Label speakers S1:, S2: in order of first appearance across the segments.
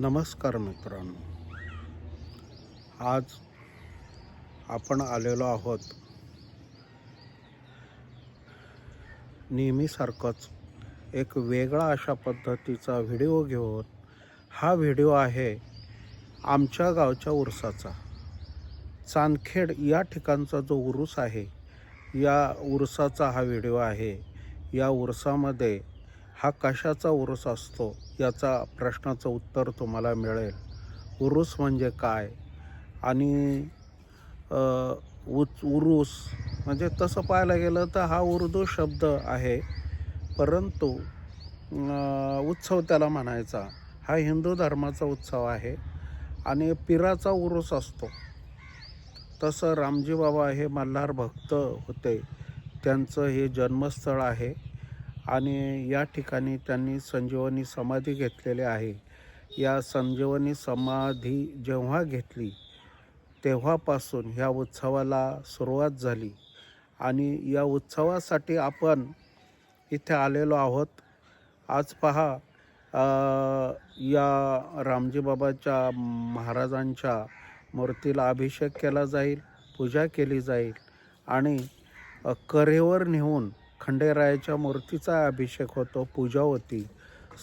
S1: नमस्कार मित्रांनो. आज आपण आलेलो आहोत नेहमीसारखंच एक वेगळा अशा पद्धतीचा व्हिडिओ घेऊन. हा व्हिडिओ आहे आमच्या गावच्या उरसाचा. चांदखेड या ठिकाणचा जो उरूस आहे या उरसाचा हा व्हिडिओ आहे. या उरसामध्ये हा कशाचा उरूस असतो? याचा प्रश्नाचं उत्तर तुम्हाला मिळेल. उरुस म्हणजे काय? आणि उच उरुस म्हणजे तसं पाहायला गेलं तर हा उर्दू शब्द आहे. परंतु उत्सव त्याला म्हणायचा. हा हिंदू धर्माचा उत्सव आहे आणि पिराचा उरुस असतो. तसं रामजी बाबा हे मल्हार भक्त होते. त्यांचं हे जन्मस्थळ आहे. आणि या ठिकाणी त्यांनी संजीवनी समाधी घेतलेली आहे. या संजीवनी समाधी जेव्हा घेतली तेव्हापासून ह्या उत्सवाला सुरुवात झाली. आणि या उत्सवासाठी आपण इथे आलेलो आहोत. आज पहा या रामजी बाबाच्या महाराजांच्या मूर्तीला अभिषेक केला जाईल पूजा केली जाईल आणि करेवर नेऊन खंडेरायाच्या मूर्तीचा अभिषेक होतो पूजा होती.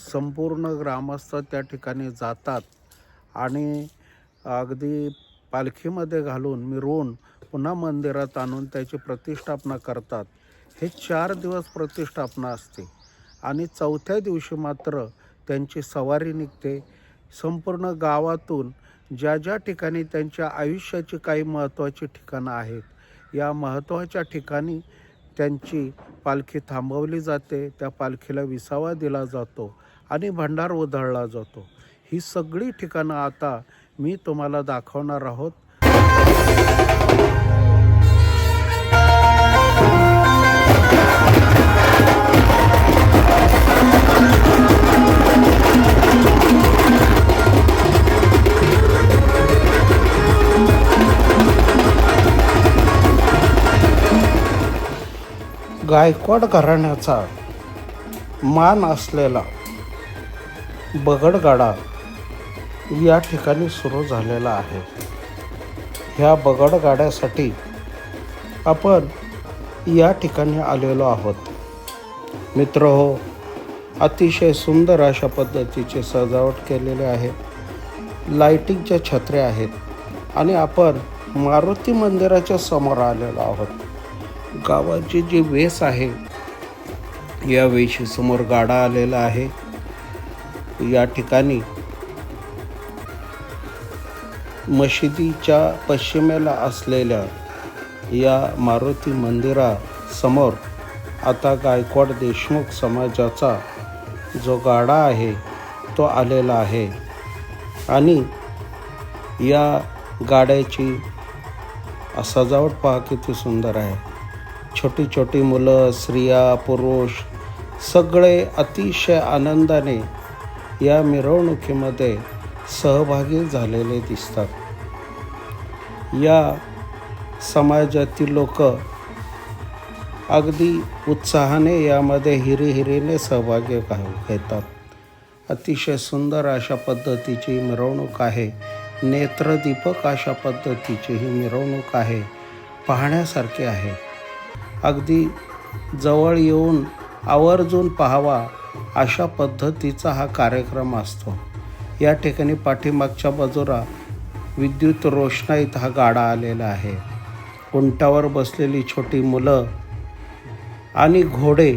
S1: संपूर्ण ग्रामस्थ त्या ठिकाणी जातात आणि अगदी पालखीमध्ये घालून मिरवून पुन्हा मंदिरात आणून त्याची प्रतिष्ठापना करतात. हे चार दिवस प्रतिष्ठापना असते आणि चौथ्या दिवशी मात्र त्यांची सवारी निघते. संपूर्ण गावातून ज्या ज्या ठिकाणी त्यांच्या आयुष्याची काही महत्त्वाची ठिकाणं आहेत या महत्त्वाच्या ठिकाणी त्यांची पालखी थांबवली जाते त्या पालखीला विसावा दिला जातो आणि भंडार उधळला जातो. ही सगळी ठिकाणं आता मी तुम्हाला दाखवणार आहोत. गायकवाड घराण्याचा मान असलेला बगडगाडा या ठिकाणी सुरू झालेला आहे. ह्या बगडगाड्यासाठी आपण या ठिकाणी आलेलो आहोत. मित्र हो अतिशय सुंदर अशा पद्धतीचे सजावट केलेले आहे. लाईटिंगच्या छत्र्या आहेत आणि आपण मारुती मंदिराच्या समोर आलेलो आहोत. गावाची जी वेस आहे या वेशीसमोर गाडा आलेला आहे. या ठिकाणी मशिदीच्या पश्चिमेला असलेल्या या मारुती मंदिरासमोर आता गायकवाड देशमुख समाजाचा जो गाडा आहे तो आलेला आहे. आणि या गाड्याची सजावट पहा किती सुंदर आहे. छोटी छोटी मुलं स्त्रिया पुरुष सगळे अतिशय आनंदाने या मिरवणुकीमध्ये सहभागी झालेले दिसतात. या समाजातील लोक अगदी उत्साहाने यामध्ये हिरीहिरीने सहभागी घेतात. अतिशय सुंदर अशा पद्धतीची मिरवणूक आहे. नेत्रदीपक अशा पद्धतीची ही मिरवणूक आहे. पाहण्यासारखी आहे. अगदी जवळ येऊन आवर्जून पाहावा अशा पद्धतीचा हा कार्यक्रम असतो. या ठिकाणी पाठीमागच्या बाजूला विद्युत रोषणाईत हा गाडा आलेला आहे. उंटावर बसलेली छोटी मुलं आणि घोडे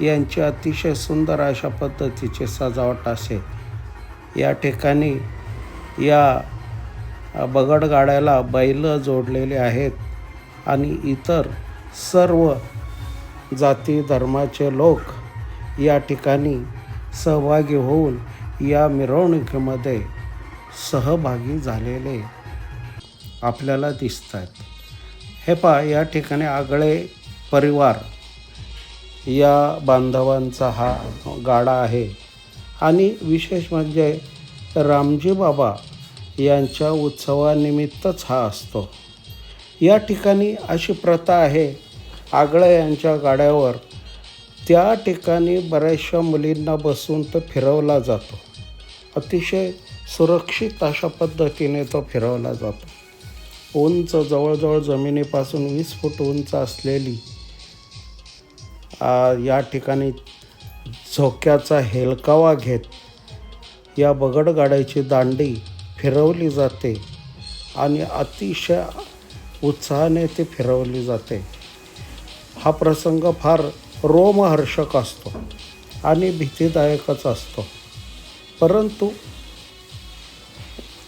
S1: यांची अतिशय सुंदर अशा पद्धतीची सजावट असे. या ठिकाणी या बगड गाड्याला बैल जोडलेले आहेत आणि इतर सर्व जाती धर्माचे लोक या ठिकाणी सहभागी होऊन या मिरवणुकीमध्ये सहभागी झालेले आपल्याला दिसत आहेत हे पहा या ठिकाणी आगळे परिवार या बांधवांचा हा गाडा आहे. आणि विशेष म्हणजे रामजी बाबा यांच्या उत्सवानिमित्तच हा असतो. या ठिकाणी अशी प्रथा आहे. आगळे यांच्या गाड्यावर त्या ठिकाणी बऱ्याचशा मुलींना बसून तो फिरवला जातो. अतिशय सुरक्षित अशा पद्धतीने तो फिरवला जातो. उंच जवळजवळ जमिनीपासून वीस फूट उंच असलेली या ठिकाणी झोक्याचा हेलकावा घेत या बगडगाड्याची दांडी फिरवली जाते. आणि अतिशय उत्साहाने ती फिरवली जाते. हा प्रसंग फार रोमहर्षक असतो आणि भीतीदायकच असतो. परंतु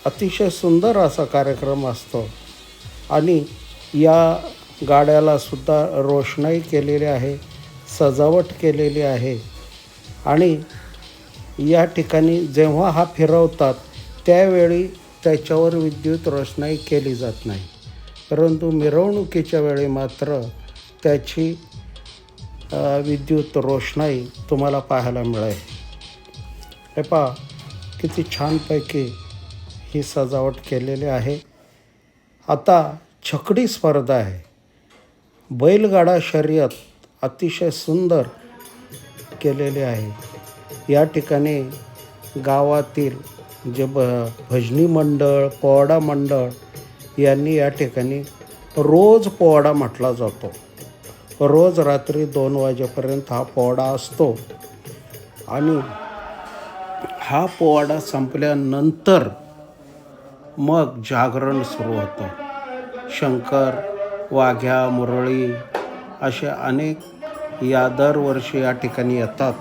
S1: अतिशय सुंदर असा कार्यक्रम असतो आणि या गाड्याला सुद्धा रोषणाई केलेली आहे सजावट केलेली आहे आणि या ठिकाणी जेव्हा हा फिरवतात त्यावेळी त्याच्यावर विद्युत रोषणाई केली जात नाही. परंतु मिरवणुकीच्या वेळी मात्र त्याची विद्युत रोषणाई तुम्हाला पाहायला मिळेल. हे पहा किती छानपैकी ही सजावट केलेली आहे. आता छकडी स्पर्धा आहे. बैलगाडा शर्यत अतिशय सुंदर केलेली आहे. या ठिकाणी गावातील जे ब भजनी मंडळ पोवाडा मंडळ यांनी या ठिकाणी रोज पोवाडा म्हटला जातो. रोज रात्री दोन वाजेपर्यंत हा पोवाडा असतो. आणि हा पोवाडा संपल्यानंतर मग जागरण सुरू होतं. शंकर वाघ्या मुरळी असे अनेक या दरवर्षी या ठिकाणी येतात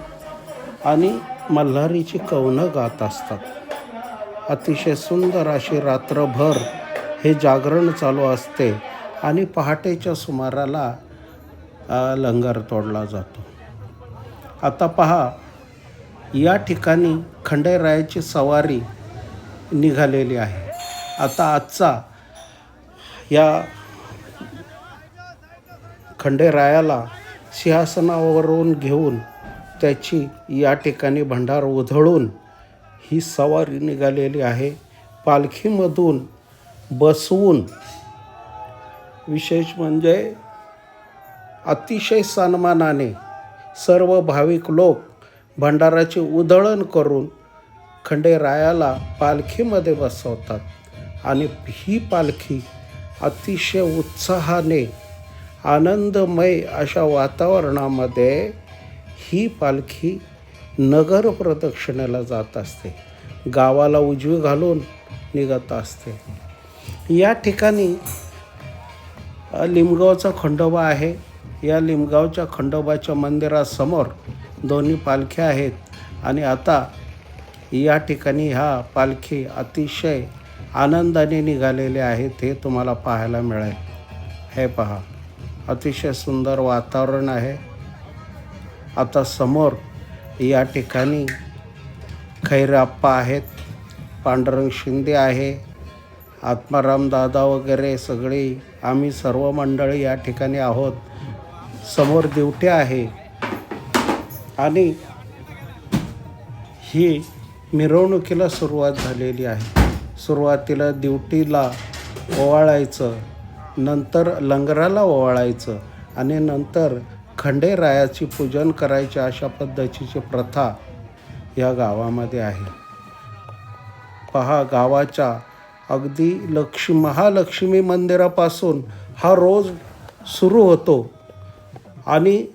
S1: आणि मल्हारीची कवनं गात असतात. अतिशय सुंदर अशी रात्रभर हे जागरण चालू असते आणि पहाटेच्या सुमाराला लंगर तोडला जातो. आता पहा या ठिकाणी खंडेरायाची सवारी निघालेली आहे. आता आजचा या खंडेरायाला सिंहासनावरून घेऊन त्याची या ठिकाणी भंडार उधळून ही सवारी निघालेली आहे. पालखीमधून बसवून. विशेष म्हणजे अतिशय सन्मानाने सर्व भाविक लोक भंडाराचे उधळण करून खंडेरायाला पालखीमध्ये बसवतात. आणि ही पालखी अतिशय उत्साहाने आनंदमय अशा वातावरणामध्ये ही पालखी नगर प्रदक्षिणेला जात असते. गावाला उजवी घालून निघत असते. या ठिकाणी लिमगावचा खंडोबा आहे. या लिमगावच्या खंडोबाच्या मंदिरासमोर दोन्ही पालख्या आहेत आणि आता या ठिकाणी ह्या पालखी अतिशय आनंदाने निघालेले आहेत हे तुम्हाला पाहायला मिळेल. हे पहा अतिशय सुंदर वातावरण आहे. आता समोर या ठिकाणी खैराप्पा आहेत पांडुरंग शिंदे आहे. आत्माराम दादा वगैरे सगळे आम्ही सर्व मंडळी या ठिकाणी आहोत. समोर दिवटे आहे. आणि ही मिरवणुकीला सुरुवात झालेली आहे. सुरुवातीला दिवटीला ओवाळायचं नंतर लंगराला ओवाळायचं आणि नंतर खंडेरायाची पूजन करायची अशा पद्धतीची प्रथा या गावामध्ये आहे. पहा गावाच्या अगदी लक्ष्मी महालक्ष्मी मंदिरापासून हा रोज सुरू होतो आणि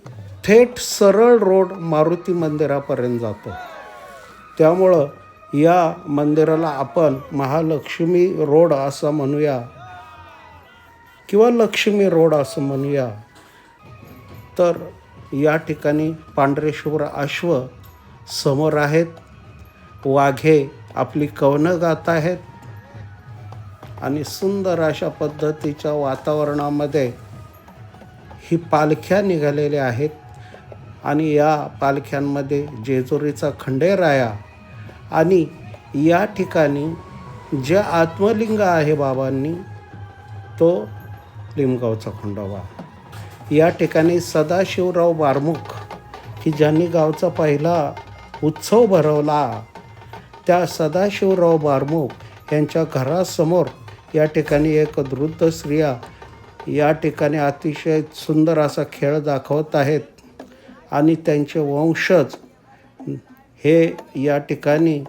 S1: थेट सरळ रोड मारुती मंदिरापर्यंत जातो. त्यामुळं या मंदिराला आपण महालक्ष्मी रोड असं म्हणूया किंवा लक्ष्मी रोड असं म्हणूया. तर या ठिकाणी पांढरेश्वर अश्व समोर आहेत. वाघे आपली कवनं गात आहेत. आणि सुंदर अशा पद्धतीच्या वातावरणामध्ये ही पालख्या निघालेल्या आहेत. आणि या पालख्यांमध्ये जेजुरीचा खंडेराया आणि या ठिकाणी जे आत्मलिंग आहे बाबांनी तो लिमगावचा खंडोबा. या ठिकाणी सदाशिवराव बारमुख की ज्यांनी गावचा पहिला उत्सव भरवला त्या सदाशिवराव बारमुख यांच्या घरासमोर या ठिकाणी एक वृद्ध स्त्रिया या ठिकाणी अतिशय सुंदर असा खेळ दाखवत आहेत आणि त्यांचे वंशज हे या ठिकाणी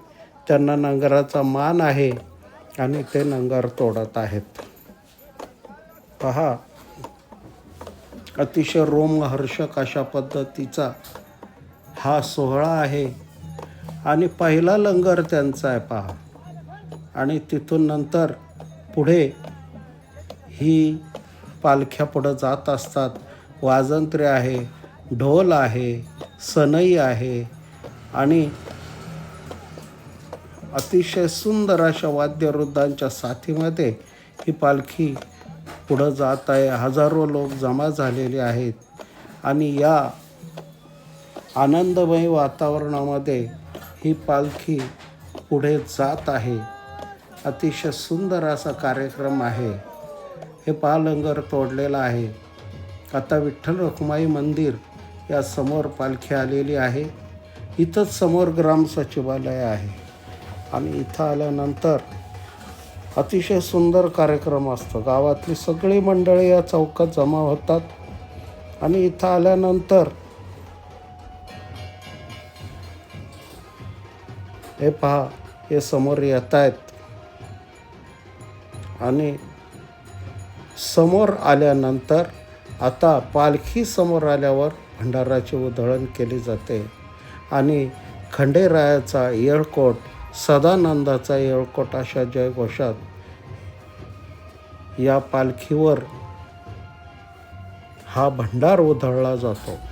S1: त्यांना नंगराचा मान आहे आणि ते नंगर तोडत आहेत. पहा अतिशय रोमहर्षक अशा पद्धतीचा हा सोहळा आहे आणि पहिला लंगर त्यांचा आहे पहा. आणि तिथून नंतर पुढे ही पालख्या पुढं जात असतात. वाजंत्र्य आहे ढोल आहे सनई आहे आणि अतिशय सुंदर अशा वाद्यवृद्धांच्या साथीमध्ये ही पालखी पुढं जात आहे. हजारो लोक जमा झालेले आहेत आणि या आनंदमय वातावरणामध्ये ही पालखी पुढे जात आहे. अतिशय सुंदर असा कार्यक्रम आहे. हे पालंगर तोडलेलं आहे. आता विठ्ठल रखुमाई मंदिर या समोर पालखी आलेली आहे. इथंच समोर ग्राम सचिवालय आहे. आणि इथं आल्यानंतर अतिशय सुंदर कार्यक्रम असतो. गावातली सगळी मंडळी या चौकात जमा होतात. आणि इथं आल्यानंतर हे पहा हे समोर येत आहेत आणि समोर आल्यानंतर आता पालखी समोर आल्यावर भंडाराची उधळण केली जाते. आणि खंडेरायाचा येळकोट सदानंदाचा येळकोट अशा जयघोषात या पालखीवर हा भंडार उधळला जातो.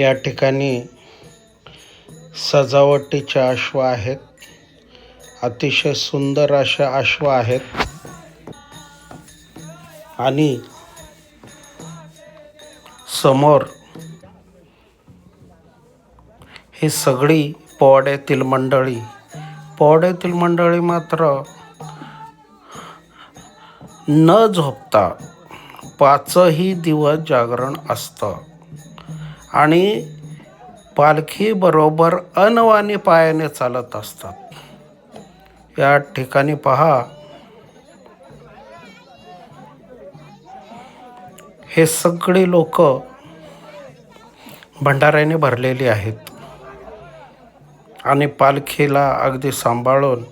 S1: या ठिकाणी सजावटीच्या अश्व आहेत. अतिशय सुंदर अशा अश्व आहेत. आणि समोर ही सगळी पोवाड्यातील मंडळी. पोवाड्यातील मंडळी मात्र न झोपता पाचही दिवस जागरण असतं. आणि पालखीबरोबर अनवानी पायाने चालत असतात. या ठिकाणी पहा. हे सगळे लोक भंडाऱ्याने भरलेली आहेत. आणि पालखीला अगदी सांभाळून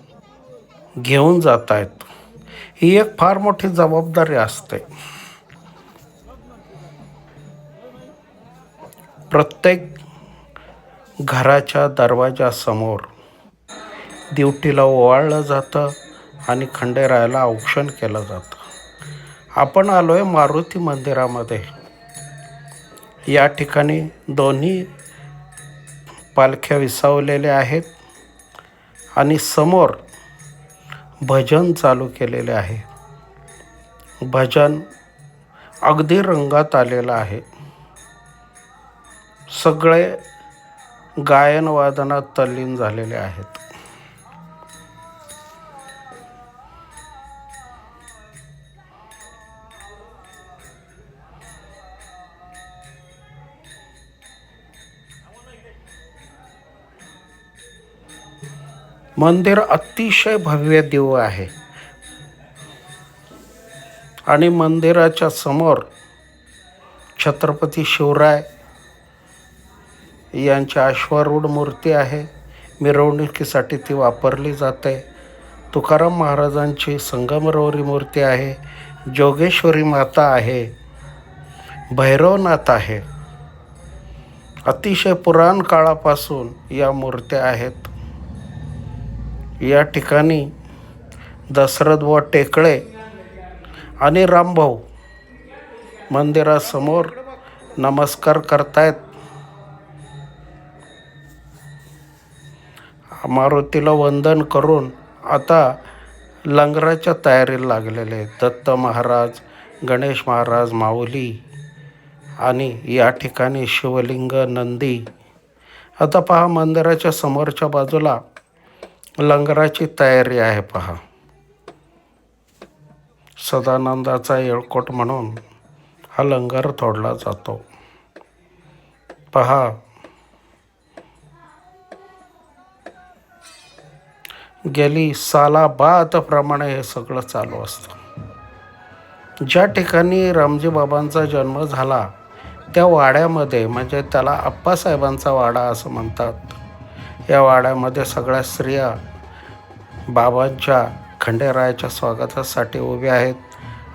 S1: घेऊन जात आहेत ही एक फार मोठी जबाबदारी असते. प्रत्येक घराच्या दरवाजासमोर दिवटीला ओवाळलं जातं आणि खंडेरायाला औक्षण केलं जातं. आपण आलो आहे मारुती मंदिरामध्ये. या ठिकाणी दोन्ही पालख्या विसावलेल्या आहेत आणि समोर भजन चालू केलेले आहे. भजन अगदी रंगात आलेलं आहे. सगळे गायनवादनात तल्लीन झालेले आहेत. मंदिर अतिशय भव्य दिव्य आहे. आणि मंदिराच्या समोर छत्रपती शिवराय यांची अश्वारूढ मूर्ती आहे. मिरवणुकीसाठी ती वापरली जाते. तुकाराम महाराजांची संगमरवरी मूर्ती आहे. जोगेश्वरी माता आहे. भैरवनाथ आहे. अतिशय पुराण काळापासून या मूर्त्या आहेत. या ठिकाणी दशरथ व टेकळे आणि रामभाऊ मंदिरासमोर नमस्कार करतायत. मारुतीला वंदन करून आता लंगराच्या तयारीला लागलेले आहेत. दत्त महाराज गणेश महाराज माऊली आणि या ठिकाणी शिवलिंग नंदी. आता पहा मंदिराच्या समोरच्या बाजूला लंगराची तयारी आहे पहा. सदानंदाचा येळकोट म्हणून हा लंगर तोडला जातो. पहा गेली सालाबादप्रमाणे हे सगळं चालू असतं. ज्या ठिकाणी रामजी बाबांचा जन्म झाला त्या वाड्यामध्ये म्हणजे त्याला आप्पासाहेबांचा वाडा असं म्हणतात या वाड्यामध्ये सगळ्या स्त्रिया बाबांच्या खंडेरायाच्या स्वागतासाठी उभे आहेत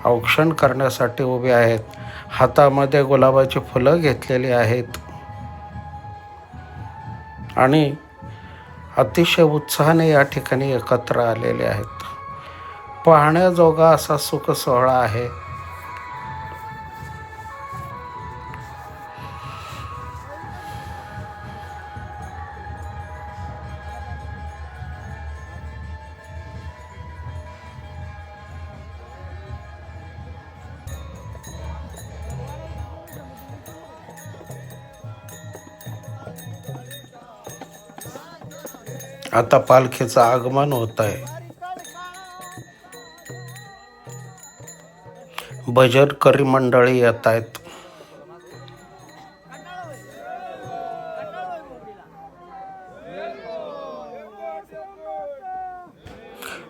S1: औक्षण करण्यासाठी उभे आहेत हातामध्ये गुलाबाची फुलं घेतलेली आहेत. आणि अतिशय उत्साहाने या ठिकाणी एकत्र आलेले आहेत. पाहण्याजोगा असा सुखसोहळा आहे. आता पालखीचं आगमन होत आहे. भजनकरी मंडळी येत आहेत.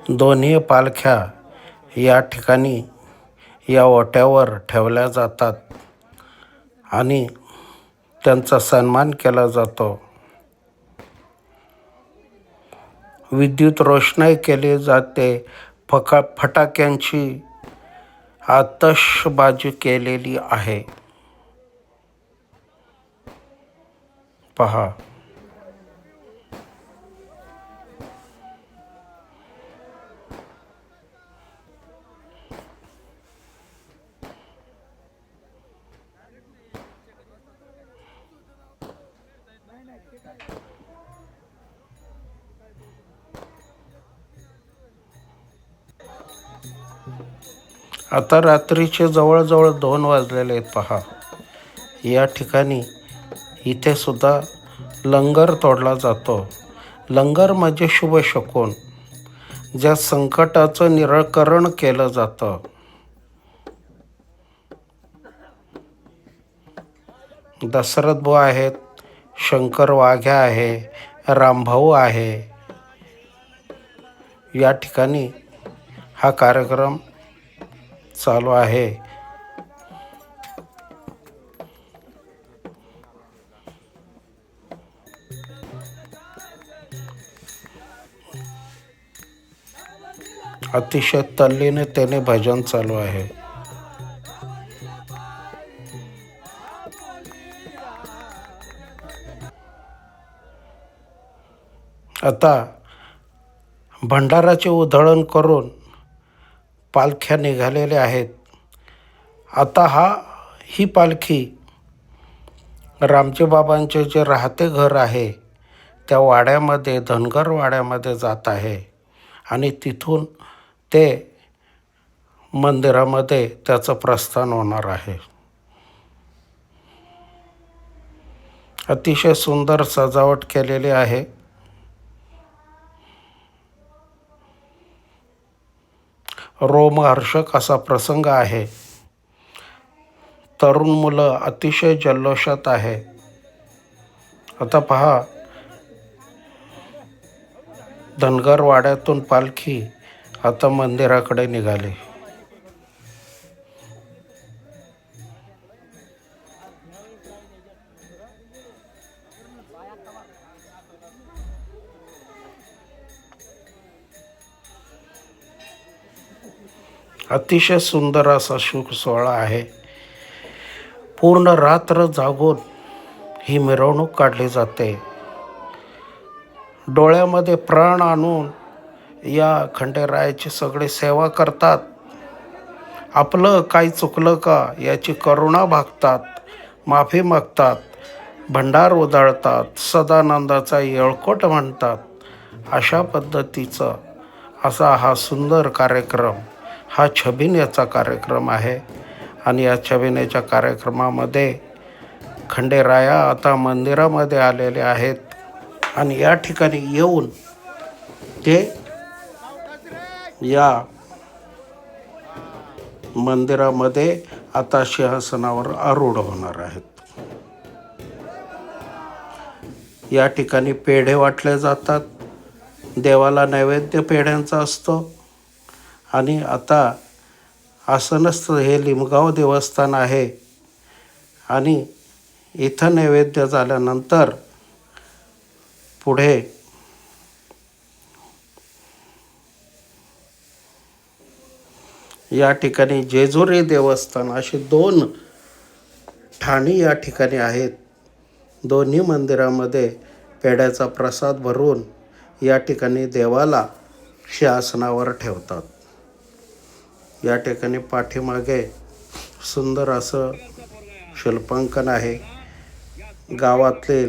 S1: दोन्ही पालख्या या ठिकाणी या ओट्यावर ठेवल्या जातात आणि त्यांचा सन्मान केला जातो. विद्युत रोषणाई केली जाते. फका फटाक्यांची आतषबाजी केलेली आहे. पहा. आता रात्रीचे जवळजवळ दोन वाजलेले आहेत पहा. या ठिकाणी इथे सुद्धा लंगर तोडला जातो. लंगर म्हणजे शुभ शकून ज्या संकटाचं निराकरण केलं जातं. दशरथ भाऊ आहेत शंकर वाघ्या आहे रामभाऊ आहे. या ठिकाणी हा कार्यक्रम चालू आहे. अतिशय तल्लीने त्याने भजन चालू आहे. आता भंडाराचे उधळण करून पालख्या निघालेल्या आहेत. आता हा ही पालखी रामजी बाबांचे जे राहते घर आहे त्या वाड्यामध्ये धनगर वाड्यामध्ये जात आहे. आणि तिथून ते मंदिरामध्ये त्याचं प्रस्थान होणार आहे. अतिशय सुंदर सजावट केलेली आहे. रोमहर्षक असा प्रसंग आहे. तरुण मुलं अतिशय जल्लोषात आहे. आता पहा. धनगरवाड्यातून पालखी आता मंदिराकडे निघाली. अतिशय सुंदर असा शुभ सोहळा आहे. पूर्ण रात्र जागून ही मिरवणूक काढली जाते. डोळ्यामध्ये प्राण आणून या खंडेरायाची सगळे सेवा करतात. आपलं काय चुकलं का याची करुणा भागतात माफी मागतात भंडार उधळतात सदानंदाचा येळकोट म्हणतात. अशा पद्धतीचं असा हा सुंदर कार्यक्रम हा छबिनेचा कार्यक्रम आहे. आणि या छबिनेच्या कार्यक्रमामध्ये खंडेराया आता मंदिरामध्ये आलेले आहेत. आणि या ठिकाणी येऊन ते या मंदिरामध्ये आता सिंहासनावर आरूढ होणार आहेत. या ठिकाणी पेढे वाटले जातात. देवाला नैवेद्य पेढ्यांचा असतो. आणि आता आसनस्थ हे लिमगाव देवस्थान आहे. आणि इथं नैवेद्य झाल्यानंतर पुढे या ठिकाणी जेजुरी देवस्थान असे दोन ठाणी या ठिकाणी आहेत. दोन्ही मंदिरामध्ये पेढ्याचा प्रसाद भरून या ठिकाणी देवाला शासनावर ठेवतात. या ठिकाणी पाठीमागे सुंदर असं शिल्पांकन आहे. गावातले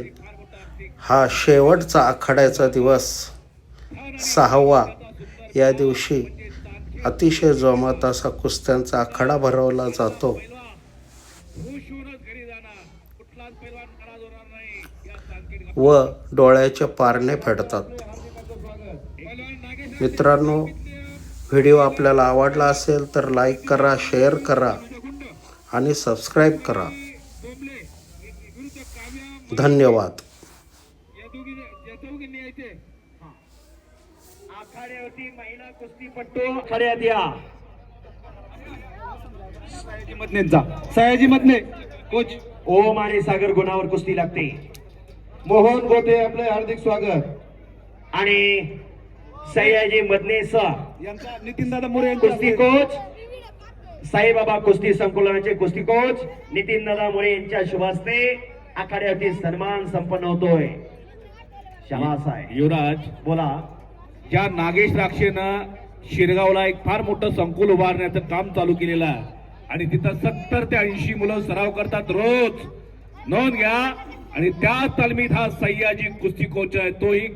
S1: हा शेवटचा आखाड्याचा दिवस सहावा या दिवशी अतिशय जोमात असा कुस्त्यांचा आखाडा भरवला जातो. व डोळ्याचे पारणे फेडतात. मित्रांनो व्हिडिओ आपल्याला आवडला असेल तर लाईक करा शेअर करा आणि सबस्क्राईब करा. धन्यवाद.
S2: या
S3: महिला कुस्तीपट्टू या.
S2: सयाजी सयाजी मधने. कोच
S3: ओम आणि सागर गुणावर कुस्ती लागते.
S2: मोहन गोटे आपले हार्दिक स्वागत.
S3: आणि सयाजी मदनेस
S2: यांचा नितीन दादा मोरे
S3: कुस्ती कोच. साईबाबा कुस्ती संकुलनाचे कुस्ती कोच. नितीन दादा मोरे यांच्या शुभ हस्ते आखाड्यावरती सन्मान संपन्न होतोय. शबास आहे
S2: युवराज.
S3: बोला.
S2: ज्या नागेश राक्षेनं शिरगावला एक फार मोठं संकुल उभारण्याचं काम चालू केलेलं आहे आणि तिथं सत्तर ते ऐंशी मुलं सराव करतात रोज. नोंद घ्या. आणि त्या तालमीत हा सह्याजी कुस्ती कोच आहे. तोही